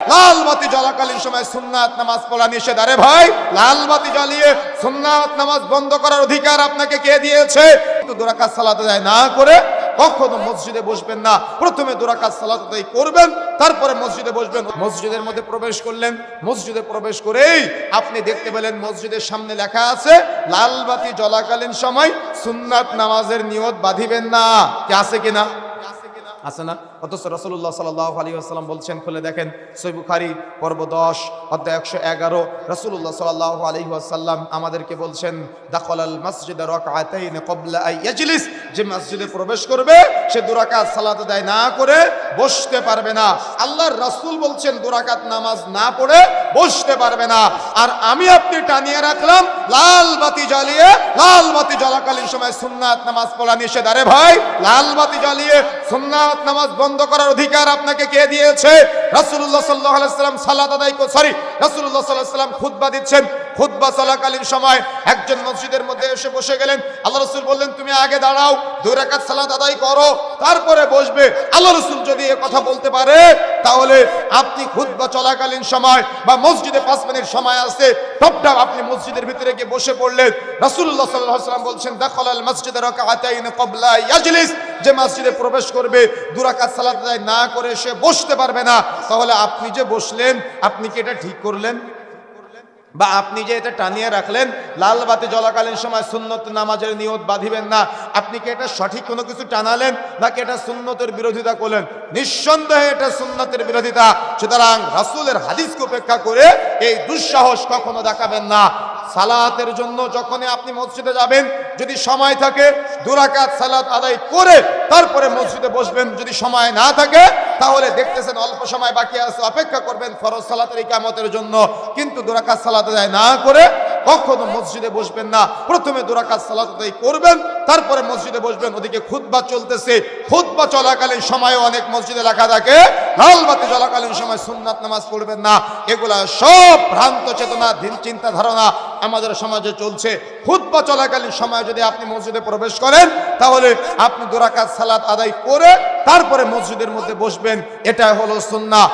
লাল বাতি জ্বলাকালীন সময় সুন্নাত নামাজ পড়া নিষেধ। আরে ভাই লাল বাতি জ্বালিয়ে সুন্নাত নামাজ বন্ধ করার অধিকার আপনাকে কে দিয়েছে? কিন্তু দুরাকাত সালাত আদায় না করে কখনো মসজিদে বসবেন না। প্রথমে দুরাকাত সালাত আদায় করবেন, তারপরে মসজিদে বসবেন। মসজিদের মধ্যে প্রবেশ করলেন, মসজিদে প্রবেশ করেই আপনি দেখতে পেলেন মসজিদের সামনে লেখা আছে লাল বাতি জ্বলাকালীন সময় সুন্নাত নামাজের নিয়ত বাঁধিবেন না। কি আছে কিনা? আছে না? অথচ রসুল্লাহ সাল্লাহ আলী আসসালাম বলছেন, খুলে দেখেন, সই বুখারি, পর্ব দশ, অধ্যায় একশো এগারো। রসুল্লাহ সাল্লাহ আলী আসাল্লাম আমাদেরকে বলছেন দাখল আল মসজিদ রকাতাইন যে মসজিদে প্রবেশ করবে, সে দুরাকাত সালাত আদায় না করে বসতে পারবে না। আল্লাহর রাসূল বলছেন দুরাকাত নামাজ না পড়ে বসতে পারবে না। আর আমি আপনি টানিয়ে রাখলাম, লাল বাতি জ্বালিয়ে, লাল বাতি জ্বলাকালীন সময় সুন্নাত নামাজ পড়া নিষেধ আরে ভাই, লাল বাতি জ্বালিয়ে সুন্নাত নামাজ বন্ধ করার অধিকার আপনাকে কে দিয়েছে? রাসূলুল্লাহ সাল্লাল্লাহু আলাইহি সাল্লাম সালাত আদায় সরি, রাসূলুল্লাহ সাল্লাল্লাহু আলাইহি সাল্লাম খুতবা দিচ্ছেন। খুতবা চলাকালীন সময় একজন মসজিদের মধ্যে এসে বসে গেলেন। আল্লাহ রসুল বললেন, তুমি আগে দাঁড়াও, দুই রাকাত সালাত আদায় করো, তারপরে বসবে। আল্লাহ রসুল যদি এ কথা বলতে পারে, তাহলে আপনি খুতবা চলাকালীন সময় বা মসজিদে পাঁচ মিনিট সময় আছে টপটাপ আপনি মসজিদের ভিতরে গিয়ে বসে পড়লেন। সাল্লাল্লাহু সাল্লাম বলছেন, দাখালাল মসজিদে রাকাতাইন ক্বাবলা ইয়াজলিস। যে মসজিদে প্রবেশ করবে দুরাকাত সালাত আদায় না করে সে বসতে পারবে না। তাহলে আপনি যে বসলেন, আপনি কি এটা ঠিক করলেন? বা আপনি যে এটা টানিয়ে রাখলেন, লাল বাতি জ্বলাকালীন সময় সুন্নত নামাজের নিয়ত বাঁধিবেন না। আপনি কি এটা সঠিক কোনো কিছু টানালেন, নাকি এটা সুন্নতের বিরোধিতা করলেন? নিঃসন্দেহে এটা সুন্নতের বিরোধিতা। সুতরাং রাসুলের হাদিসকে উপেক্ষা করে এই দুঃসাহস কখনো দেখাবেন না। সালাতের জন্য যখনই আপনি মসজিদে যাবেন, যদি সময় থাকে, দুরাকাত সালাত আদায় করে তারপরে মসজিদে বসবেন। যদি সময় না থাকে তাহলে দেখতেছেন অল্প সময় বাকি আছে, অপেক্ষা করবেন ফরজ সালাতের ইকামতের জন্য। কিন্তু দুরাকাত সালাতে যায় না করে কখনো মসজিদে বসবেন না। প্রথমে দুরাকাত সালাত আদায় করবেন তারপরে মসজিদে বসবেন, ওদিকে খুতবা চলতেছে। খুতবা চলাকালীন সময়ে অনেক মসজিদে লেখা থাকে। লাল বাতি চলাকালীন সময় সুন্নাত নামাজ পড়বেন না। এগুলা সব ভ্রান্ত চেতনা দিন চিন্তা ধারণা আমাদের সমাজে চলছে। খুতবা চলাকালীন সময় যদি আপনি মসজিদে প্রবেশ করেন, তাহলে আপনি দুরাকাত সালাত আদায় করে তারপরে মসজিদের মধ্যে বসবেন। এটা হলো সুন্নাহ।